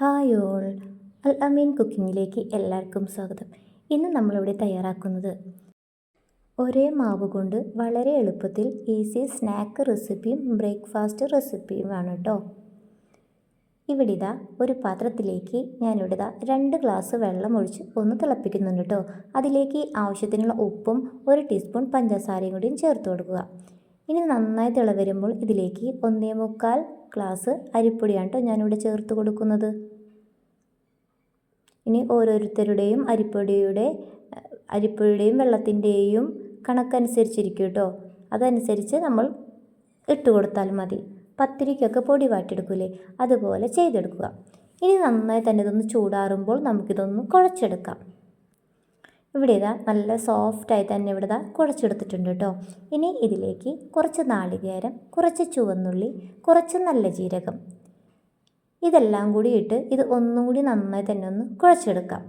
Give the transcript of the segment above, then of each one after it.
Hi all. അൽ അമീൻ കുക്കിങ്ങിലേക്ക് എല്ലാവർക്കും സ്വാഗതം. ഇന്ന് നമ്മളിവിടെ തയ്യാറാക്കുന്നത് ഒരേ മാവ് കൊണ്ട് വളരെ എളുപ്പത്തിൽ ഈസി സ്നാക്ക് റെസിപ്പിയും ബ്രേക്ക്ഫാസ്റ്റ് റെസിപ്പിയുമാണ് കേട്ടോ. ഇവിടെ ഇതാ ഒരു പാത്രത്തിലേക്ക് ഞാനിവിടെ ഇതാ രണ്ട് ഗ്ലാസ് വെള്ളം ഒഴിച്ച് ഒന്ന് തിളപ്പിക്കുന്നുണ്ട് കേട്ടോ. അതിലേക്ക് ആവശ്യത്തിനുള്ള ഉപ്പും ഒരു ടീസ്പൂൺ പഞ്ചസാരയും കൂടിയും ചേർത്ത് കൊടുക്കുക. ഇനി നന്നായി തിള വരുമ്പോൾ ഇതിലേക്ക് ഒന്നേ മുക്കാൽ ഗ്ലാസ് അരിപ്പൊടിയാണ് കേട്ടോ ഞാനിവിടെ ചേർത്ത് കൊടുക്കുന്നത്. ഇനി ഓരോരുത്തരുടെയും അരിപ്പൊടിയുടെ അരിപ്പൊടിയുടെയും വെള്ളത്തിന്റെയും കണക്കനുസരിച്ചിരിക്കും കേട്ടോ അതനുസരിച്ച് നമ്മൾ ഇട്ട് കൊടുത്താൽ മതി. പത്തിരിക്കൊക്കെ പൊടി വാട്ടിയെടുക്കൂലേ? അതുപോലെ ചെയ്തെടുക്കുക. ഇനി നന്നായി തന്നെ ഇതൊന്ന് ചൂടാറുമ്പോൾ നമുക്കിതൊന്ന് കുഴച്ചെടുക്കാം. ഇവിടെ ഇതാ നല്ല സോഫ്റ്റായി തന്നെ ഇവിടെ ഇതാ കുഴച്ചെടുത്തിട്ടുണ്ട് കേട്ടോ. ഇനി ഇതിലേക്ക് കുറച്ച് നാളികേരം കുറച്ച് ചുവന്നുള്ളി കുറച്ച് നല്ല ജീരകം. ഇതെല്ലാം കൂടി ഇട്ട് ഇത് ഒന്നും കൂടി നന്നായി തന്നെ ഒന്ന് കുഴച്ചെടുക്കാം.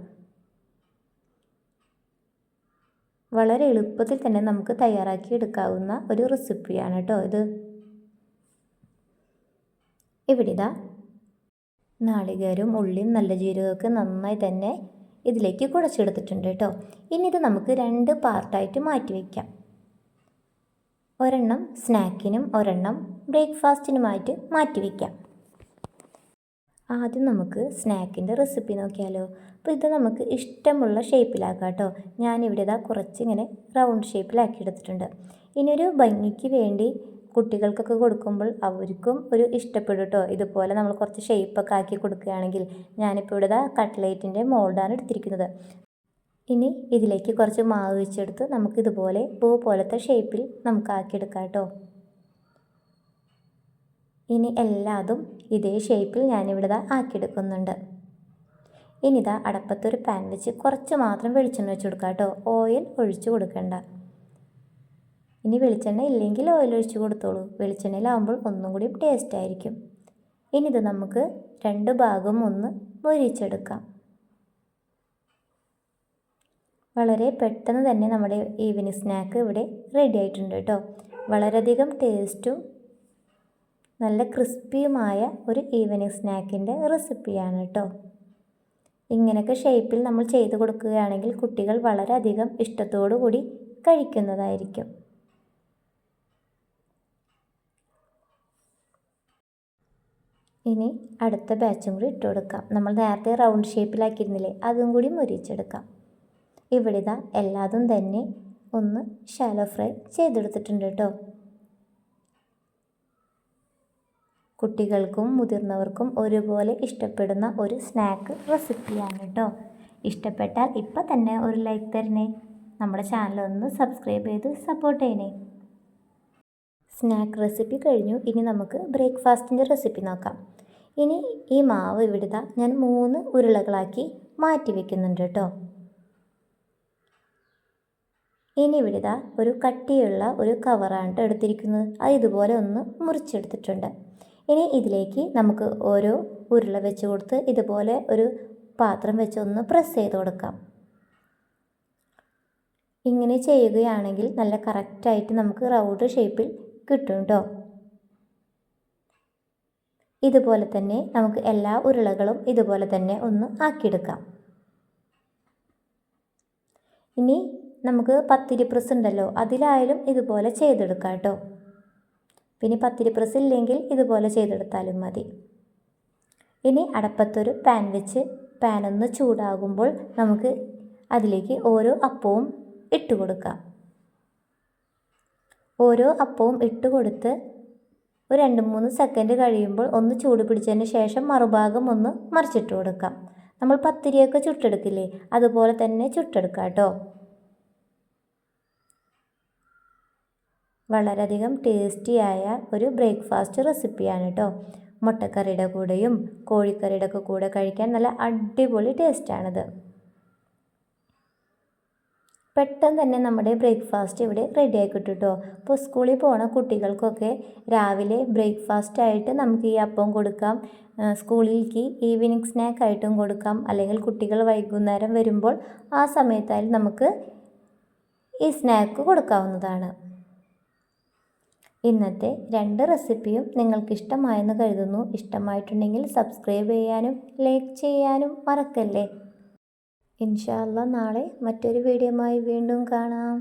വളരെ എളുപ്പത്തിൽ തന്നെ നമുക്ക് തയ്യാറാക്കി എടുക്കാവുന്ന ഒരു റെസിപ്പിയാണ് കേട്ടോ ഇത്. ഇവിടെ ഇതാ നാളികേരവും ഉള്ളിയും നല്ല ജീരകമൊക്കെ നന്നായി തന്നെ ഇതിലേക്ക് കുഴച്ചെടുത്തിട്ടുണ്ട് കേട്ടോ. ഇനി ഇത് നമുക്ക് രണ്ട് പാർട്ടായിട്ട് മാറ്റി വയ്ക്കാം ഒരെണ്ണം സ്നാക്കിനും ഒരെണ്ണം ബ്രേക്ക്ഫാസ്റ്റിനുമായിട്ട് മാറ്റി വയ്ക്കാം ആദ്യം നമുക്ക് സ്നാക്കിന്റെ റെസിപ്പി നോക്കിയാലോ. അപ്പോൾ ഇത് നമുക്ക് ഇഷ്ടമുള്ള ഷേപ്പിലാക്കാം കേട്ടോ. ഞാനിവിടെ ഇതാ കുറച്ചിങ്ങനെ റൗണ്ട് ഷേപ്പിലാക്കി എടുത്തിട്ടുണ്ട് ഇനി ഒരു ഭംഗിക്ക് വേണ്ടി കുട്ടികൾക്കൊക്കെ കൊടുക്കുമ്പോൾ അവർക്കും ഒരു ഇഷ്ടപ്പെടും കേട്ടോ ഇതുപോലെ നമ്മൾ കുറച്ച് ഷേപ്പൊക്കെ ആക്കി കൊടുക്കുകയാണെങ്കിൽ ഞാനിപ്പോൾ ഇവിടെ കട്ട്ലേറ്റിന്റെ മോൾഡാണ് എടുത്തിരിക്കുന്നത്. ഇനി ഇതിലേക്ക് കുറച്ച് മാവ് വെച്ചെടുത്ത് നമുക്കിതുപോലെ പൂ പോലത്തെ ഷേപ്പിൽ നമുക്ക് ആക്കിയെടുക്കാം കേട്ടോ ഇനി എല്ലാതും ഇതേ ഷേപ്പിൽ ഞാനിവിടെ ആക്കിയെടുക്കുന്നുണ്ട്. ഇനി ഇതാ അടപ്പത്തൊരു പാൻ വെച്ച് കുറച്ച് മാത്രം വെളിച്ചെണ്ണ വെച്ച് കൊടുക്കാം കേട്ടോ ഓയിൽ ഒഴിച്ചു കൊടുക്കണ്ട. ഇനി വെളിച്ചെണ്ണ ഇല്ലെങ്കിൽ ഓയിൽ ഒഴിച്ച് കൊടുത്തോളൂ. വെളിച്ചെണ്ണയിലാവുമ്പോൾ ഒന്നും കൂടി ടേസ്റ്റ് ആയിരിക്കും. ഇനി ഇത് നമുക്ക് രണ്ട് ഭാഗം ഒന്ന് മൊരിച്ചെടുക്കാം. വളരെ പെട്ടെന്ന് തന്നെ നമ്മുടെ ഈവനിങ് സ്നാക്ക് ഇവിടെ റെഡി ആയിട്ടുണ്ട് കേട്ടോ. വളരെയധികം ടേസ്റ്റും നല്ല ക്രിസ്പിയുമായ ഒരു ഈവനിങ് സ്നാക്കിന്റെ റെസിപ്പിയാണ് കേട്ടോ. ഇങ്ങനെയൊക്കെ ഷേപ്പിൽ നമ്മൾ ചെയ്ത് കൊടുക്കുകയാണെങ്കിൽ കുട്ടികൾ വളരെയധികം ഇഷ്ടത്തോടു കൂടി കഴിക്കുന്നതായിരിക്കും. ഇനി അടുത്ത ബാച്ചും കൂടി ഇട്ട് കൊടുക്കാം. നമ്മൾ നേരത്തെ റൗണ്ട് ഷേപ്പിലാക്കിയിരുന്നില്ലേ അതും കൂടി മുരിച്ചെടുക്കാം ഇവിടെ ഇതാ എല്ലാതും തന്നെ ഒന്ന് ഷാലോ ഫ്രൈ ചെയ്തെടുത്തിട്ടുണ്ട് കേട്ടോ കുട്ടികൾക്കും മുതിർന്നവർക്കും ഒരുപോലെ ഇഷ്ടപ്പെടുന്ന ഒരു സ്നാക്ക് റെസിപ്പിയാണ് കേട്ടോ ഇഷ്ടപ്പെട്ടാൽ ഇപ്പം തന്നെ ഒരു ലൈക്ക് തരണേ. നമ്മുടെ ചാനൽ ഒന്ന് സബ്സ്ക്രൈബ് ചെയ്ത് സപ്പോർട്ട് ചെയ്യണേ. സ്നാക്ക് റെസിപ്പി കഴിഞ്ഞു. ഇനി നമുക്ക് ബ്രേക്ക്ഫാസ്റ്റിന്റെ റെസിപ്പി നോക്കാം. ഇനി ഈ മാവ് ഇവിടുത്തെ ഞാൻ മൂന്ന് ഉരുളകളാക്കി മാറ്റി വെക്കുന്നുണ്ട് കേട്ടോ. ഇനി ഇവിടുത ഒരു കട്ടിയുള്ള ഒരു കവറാണ് എടുത്തിരിക്കുന്നത്. അത് ഇതുപോലെ ഒന്ന് മുറിച്ചെടുത്തിട്ടുണ്ട്. ഇനി ഇതിലേക്ക് നമുക്ക് ഓരോ ഉരുള വെച്ച് കൊടുത്ത് ഇതുപോലെ ഒരു പാത്രം വെച്ച് ഒന്ന് പ്രസ് ചെയ്ത് കൊടുക്കാം. ഇങ്ങനെ ചെയ്യുകയാണെങ്കിൽ നല്ല കറക്റ്റായിട്ട് നമുക്ക് റൗണ്ട് ഷേപ്പിൽ കിട്ടും കേട്ടോ ഇതുപോലെ തന്നെ നമുക്ക് എല്ലാ ഉരുളകളും ഇതുപോലെ തന്നെ ഒന്ന് ആക്കിയെടുക്കാം. ഇനി നമുക്ക് പത്തിരി പ്രസ് ഉണ്ടല്ലോ അതിലായാലും ഇതുപോലെ ചെയ്തെടുക്കാം കേട്ടോ പിന്നെ പത്തിരി പ്രസ് ഇല്ലെങ്കിൽ ഇതുപോലെ ചെയ്തെടുത്താലും മതി. ഇനി അടപ്പത്തൊരു പാൻ വെച്ച് പാനൊന്ന് ചൂടാകുമ്പോൾ നമുക്ക് അതിലേക്ക് ഓരോ അപ്പവും ഇട്ട് കൊടുക്കാം ഓരോ അപ്പവും ഇട്ട് കൊടുത്ത് ഒരു രണ്ട് മൂന്ന് സെക്കൻഡ് കഴിയുമ്പോൾ ഒന്ന് ചൂട് പിടിച്ചതിന് ശേഷം മറുഭാഗം ഒന്ന് മറിച്ചിട്ട് കൊടുക്കാം. നമ്മൾ പത്തിരിയൊക്കെ ചുട്ടെടുക്കില്ലേ? അതുപോലെ തന്നെ ചുട്ടെടുക്കാം കേട്ടോ. വളരെയധികം ടേസ്റ്റിയായ ഒരു ബ്രേക്ക്ഫാസ്റ്റ് റെസിപ്പിയാണ് കേട്ടോ. മുട്ടക്കറിയുടെ കൂടെയും കോഴിക്കറിയുടെ ഒക്കെ കൂടെ കഴിക്കാൻ നല്ല അടിപൊളി ടേസ്റ്റാണിത് പെട്ടെന്ന് തന്നെ നമ്മുടെ ബ്രേക്ക്ഫാസ്റ്റ് ഇവിടെ റെഡി ആയി കിട്ടും കേട്ടോ അപ്പോൾ സ്കൂളിൽ പോണ കുട്ടികൾക്കൊക്കെ രാവിലെ ബ്രേക്ക്ഫാസ്റ്റ് ആയിട്ട് നമുക്ക് ഈ അപ്പം കൊടുക്കാം. സ്കൂളിലേക്ക് ഈവനിങ് സ്നാക്ക് ആയിട്ടും കൊടുക്കാം. അല്ലെങ്കിൽ കുട്ടികൾ വൈകുന്നേരം വരുമ്പോൾ ആ സമയത്തായാലും നമുക്ക് ഈ സ്നാക്ക് കൊടുക്കാവുന്നതാണ്. ഇന്നത്തെ രണ്ട് റെസിപ്പിയും നിങ്ങൾക്ക് ഇഷ്ടമായെന്ന് കരുതുന്നു. ഇഷ്ടമായിട്ടുണ്ടെങ്കിൽ സബ്സ്ക്രൈബ് ചെയ്യാനും ലൈക്ക് ചെയ്യാനും മറക്കല്ലേ? ഇൻഷാല്ല നാളെ മറ്റൊരു വീഡിയോയുമായി വീണ്ടും കാണാം.